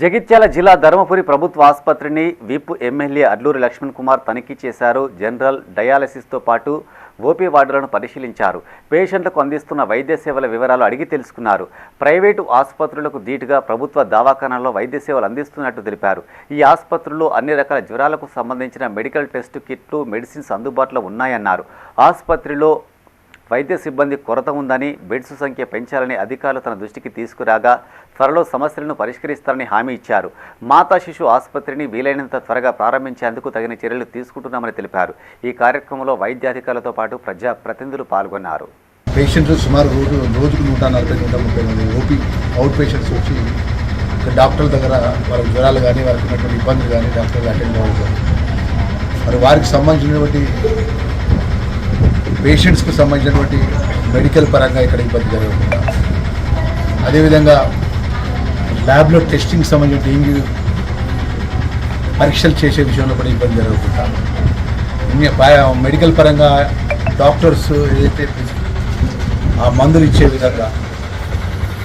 జగిత్యాల జిల్లా ధర్మపురి ప్రభుత్వ ఆసుపత్రిని విప్ ఎమ్మెల్యే అడ్లూరి లక్ష్మణ్ కుమార్ తనిఖీ చేశారు. జనరల్ డయాలసిస్తో పాటు ఓపీ వార్డులను పరిశీలించారు. పేషెంట్లకు అందిస్తున్న వైద్య సేవల వివరాలు అడిగి తెలుసుకున్నారు. ప్రైవేటు ఆసుపత్రులకు ధీటుగా ప్రభుత్వ దవాఖానాల్లో వైద్య సేవలు అందిస్తున్నట్టు తెలిపారు. ఈ ఆసుపత్రుల్లో అన్ని రకాల జ్వరాలకు సంబంధించిన మెడికల్ టెస్ట్ కిట్లు మెడిసిన్స్ అందుబాటులో ఉన్నాయన్నారు. ఆసుపత్రిలో వైద్య సిబ్బంది కొరత ఉందని బెడ్స్ సంఖ్య పెంచాలని అధికారులు తన దృష్టికి తీసుకురాగా త్వరలో సమస్యలను పరిష్కరిస్తారని హామీ ఇచ్చారు. మాతా శిశు ఆసుపత్రిని వీలైనంత త్వరగా ప్రారంభించేందుకు తగిన చర్యలు తీసుకుంటున్నామని తెలిపారు. ఈ కార్యక్రమంలో వైద్యాధికారులతో పాటు ప్రజా ప్రతినిధులు పాల్గొన్నారు. పేషెంట్లు సుమారు రోజు రోజుకు నూట నలభై నూట ముప్పై మంది ఓపీ అవుట్ పేషెంట్స్ వచ్చి డాక్టర్ల దగ్గర వాళ్ళ జ్వరాలు కానీ వారికి ఉన్నటువంటి ఇబ్బందులు కానీ డాక్టర్లు అటెండ్ అవ్వాలి మరి వారికి సంబంధించినటువంటి పేషెంట్స్కి సంబంధించినటువంటి మెడికల్ పరంగా ఇక్కడ ఇబ్బంది జరగకుండా. అదేవిధంగా ల్యాబ్లో టెస్టింగ్ సంబంధించిన డెంగ్యూ పరీక్షలు చేసే విషయంలో కూడా ఇబ్బంది జరగకుండా. మెడికల్ పరంగా డాక్టర్స్ ఏదైతే ఆ మందులు ఇచ్చే విధంగా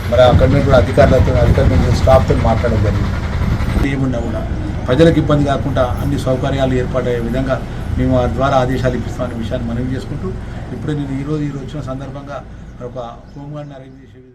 మరి అక్కడ ఉన్నటువంటి అధికారులతో అధికారులతో స్టాఫ్తో మాట్లాడడం జరిగింది. ఏమున్నా కూడా ప్రజలకు ఇబ్బంది కాకుండా అన్ని సౌకర్యాలు ఏర్పాటయ్యే విధంగా మేము ఆ ద్వారా ఆదేశాలు ఇప్పిస్తామనే విషయాన్ని మనవి చేసుకుంటూ ఇప్పుడే నేను ఈరోజు ఈరోజు వచ్చిన సందర్భంగా ఒక హోంగార్డ్ని అరేంజ్ చేసే విధంగా